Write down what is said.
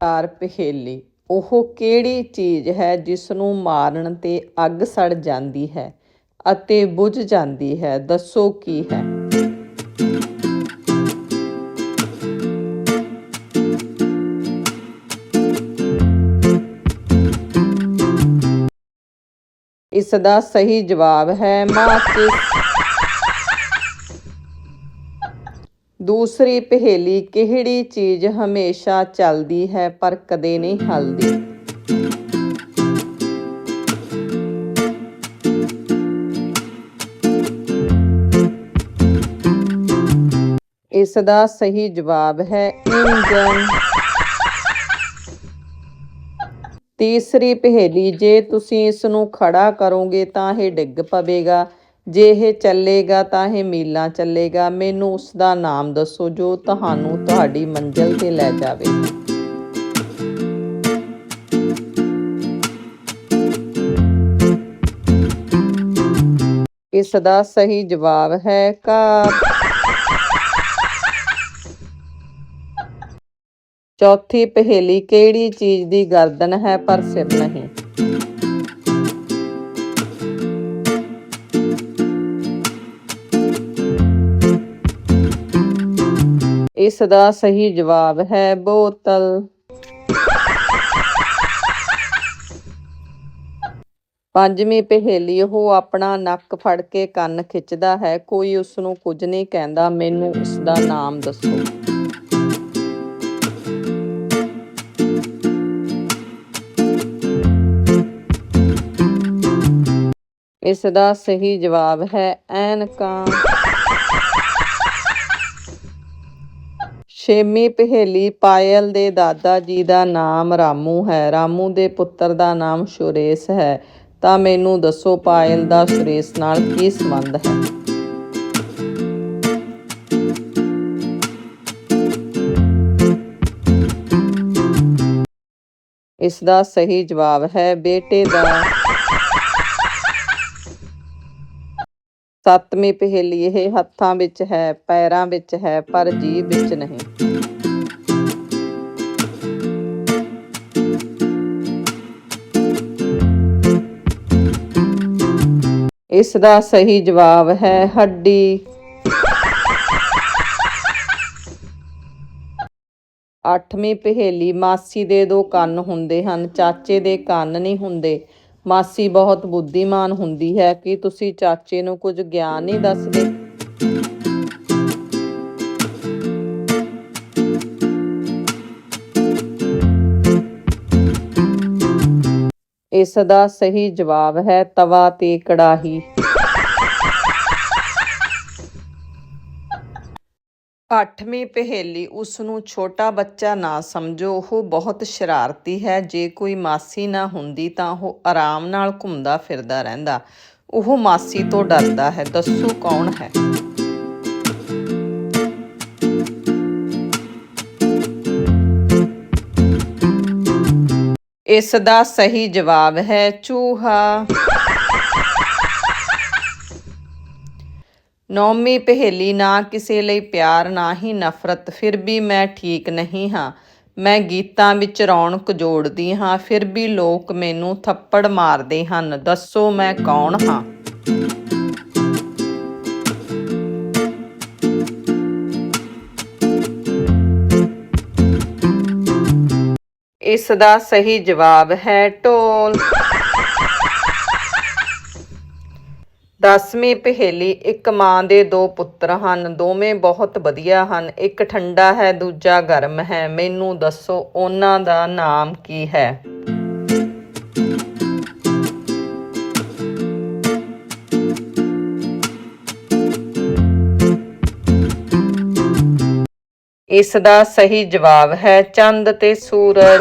ਚਾਰ ਪਹੇਲੀ। ਉਹ ਕਿਹੜੀ ਚੀਜ਼ ਹੈ ਜਿਸ ਨੂੰ ਮਾਰਨ ਤੇ ਅੱਗ ਸੜ ਜਾਂਦੀ ਹੈ ਅਤੇ ਬੁਝ ਜਾਂਦੀ ਹੈ? ਦੱਸੋ ਕੀ ਹੈ? ਇਸ ਦਾ ਸਹੀ ਜਵਾਬ ਹੈ ਮਾਚਿਸ। ਦੂਸਰੀ ਪਹੇਲੀ ਕਿਹੜੀ ਚੀਜ਼ ਹਮੇਸ਼ਾ ਚੱਲਦੀ ਹੈ ਪਰ ਕਦੇ ਨਹੀਂ ਹਲਦੀ? ਇਸ ਦਾ ਸਹੀ ਜਵਾਬ ਹੈ ਇੰਜਨ ਤੀਸਰੀ ਪਹੇਲੀ, ਜੇ ਤੁਸੀਂ ਇਸ ਨੂੰ ਖੜਾ ਕਰੋਗੇ ਤਾਂ ਇਹ ਡਿੱਗ ਪਵੇਗਾ। ਜੇ ਇਹ ਚੱਲੇਗਾ ਤਾਂ ਇਹ ਮੀਲਾਂ ਚੱਲੇਗਾ। ਮੈਨੂੰ ਉਸ ਦਾ ਨਾਮ ਦੱਸੋ ਜੋ ਤੁਹਾਨੂੰ ਤੁਹਾਡੀ ਮੰਜ਼ਿਲ ਤੇ ਲੈ ਜਾਵੇ। ਇਸ ਦਾ ਸਹੀ ਜਵਾਬ ਹੈ ਕਾਰ ਚੌਥੀ ਪਹੇਲੀ ਕਿਹੜੀ ਚੀਜ਼ ਦੀ ਗਰਦਨ ਹੈ ਪਰ ਸਿਰ ਨਹੀਂ? ਇਸ ਦਾ ਸਹੀ ਜਵਾਬ ਹੈ ਬੋਤਲ। ਪੰਜਵੀਂ ਪਹੇਲੀ, ਉਹ ਆਪਣਾ ਨੱਕ ਫੜ ਕੇ ਕੰਨ ਖਿੱਚਦਾ ਹੈ। ਕੋਈ ਉਸ ਨੂੰ ਕੁਝ ਨਹੀਂ ਕਹਿੰਦਾ। ਮੈਨੂੰ ਉਸ ਦਾ ਨਾਮ ਦੱਸੋ। ਇਸ ਦਾ ਸਹੀ ਜਵਾਬ ਹੈ ਐਨਕਾਂ। ਛੇਵੀਂ ਪਹੇਲੀ ਪਾਇਲ ਦੇ ਦਾਦਾ ਜੀ ਦਾ ਨਾਮ ਰਾਮੂ ਹੈ। ਰਾਮੂ ਦੇ ਪੁੱਤਰ ਦਾ ਨਾਮ ਸੁਰੇਸ਼ ਹੈ। ਤਾਂ ਮੈਨੂੰ ਦੱਸੋ ਪਾਇਲ ਦਾ ਸੁਰੇਸ਼ ਨਾਲ ਕੀ ਸੰਬੰਧ ਹੈ? ਇਸ ਦਾ ਸਹੀ ਜਵਾਬ ਹੈ ਬੇਟੇ ਦਾ ਸੱਤਵੀਂ ਪਹੇਲੀ ਇਹ ਹੱਥਾਂ ਵਿੱਚ ਹੈ, ਪੈਰਾਂ ਵਿੱਚ ਹੈ, ਪਰ ਜੀਭ ਵਿੱਚ ਨਹੀਂ। ਇਸ ਦਾ ਸਹੀ ਜਵਾਬ ਹੈ ਹੱਡੀ। ਅੱਠਵੀਂ ਪਹੇਲੀ ਮਾਸੀ ਦੇ ਦੋ ਕੰਨ ਹੁੰਦੇ ਹਨ, ਚਾਚੇ ਦੇ ਕੰਨ ਨਹੀਂ ਹੁੰਦੇ। ਮਾਸੀ ਬਹੁਤ ਬੁੱਧੀਮਾਨ ਹੁੰਦੀ ਹੈ ਕਿ ਤੁਸੀਂ ਚਾਚੇ ਨੂੰ ਕੁਝ ਗਿਆਨ ਨਹੀਂ ਦੱਸਦੇ। ਇਸ ਦਾ ਸਹੀ ਜਵਾਬ ਹੈ ਤਵਾ ਤੇ ਕੜਾਹੀ। ਅੱਠਵੀਂ ਪਹੇਲੀ ਉਸ ਨੂੰ ਛੋਟਾ ਬੱਚਾ ਨਾ ਸਮਝੋ, ਉਹ ਬਹੁਤ ਸ਼ਰਾਰਤੀ ਹੈ। ਜੇ ਕੋਈ ਮਾਸੀ ਨਾ ਹੁੰਦੀ ਤਾਂ ਉਹ ਆਰਾਮ ਨਾਲ ਘੁੰਮਦਾ ਫਿਰਦਾ ਰਹਿੰਦਾ। ਉਹ ਮਾਸੀ ਤੋਂ ਡਰਦਾ ਹੈ, ਦੱਸੋ ਕੌਣ ਹੈ? ਇਸ ਦਾ ਸਹੀ ਜਵਾਬ ਹੈ ਚੂਹਾ। ਨੌਮੀ ਪਹੇਲੀ ਨਾ ਕਿਸੇ ਲਈ ਪਿਆਰ, ਨਾ ਹੀ ਨਫ਼ਰਤ, ਫਿਰ ਵੀ ਮੈਂ ਠੀਕ ਨਹੀਂ ਹਾਂ। ਮੈਂ ਗੀਤਾਂ ਵਿੱਚ ਰੌਣਕ ਜੋੜਦੀ ਹਾਂ, ਫਿਰ ਵੀ ਲੋਕ ਮੈਨੂੰ ਥੱਪੜ ਮਾਰਦੇ ਹਨ। ਦੱਸੋ ਮੈਂ ਕੌਣ ਹਾਂ? ਇਸ ਦਾ ਸਹੀ ਜਵਾਬ ਹੈ ਢੋਲ। ਦਸਵੀਂ ਪਹੇਲੀ, ਇੱਕ ਮਾਂ ਦੇ ਦੋ ਪੁੱਤਰ ਹਨ। ਦੋਵੇਂ ਬਹੁਤ ਵਧੀਆ ਹਨ। ਇੱਕ ਠੰਡਾ ਹੈ, ਦੂਜਾ ਗਰਮ ਹੈ। ਮੈਨੂੰ ਦੱਸੋ, ਉਹਨਾਂ ਦਾ ਨਾਮ ਕੀ ਹੈ? ਇਸ ਦਾ ਸਹੀ ਜਵਾਬ ਹੈ, ਚੰਦ ਤੇ ਸੂਰਜ।